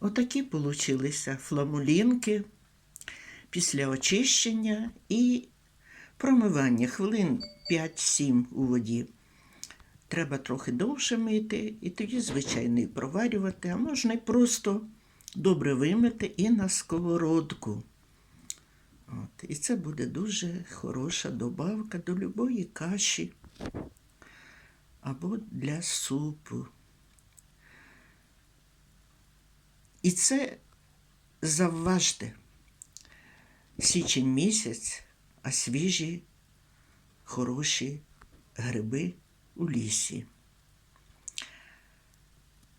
Отакі получилися фламулінки після очищення і промивання хвилин 5-7 у воді. Треба трохи довше мити, і тоді, звичайно, і проварювати, а можна й просто добре вимити і на сковородку. От. І це буде дуже хороша добавка до любої каші або для супу. І це завважте січень місяць, а свіжі, хороші гриби у лісі.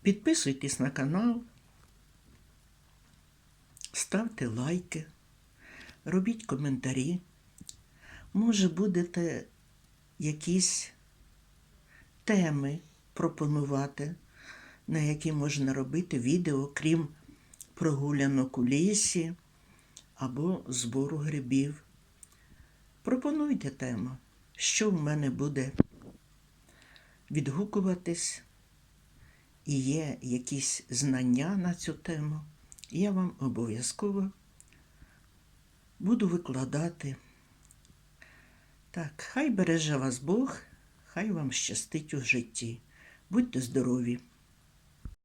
Підписуйтесь на канал, ставте лайки, робіть коментарі. Може, будете якісь теми пропонувати, на які можна робити відео, крім прогулянок у лісі або збору грибів. Пропонуйте тему, що в мене буде відгукуватись, і є якісь знання на цю тему, я вам обов'язково буду викладати. Так, хай береже вас Бог, хай вам щастить у житті. Будьте здорові!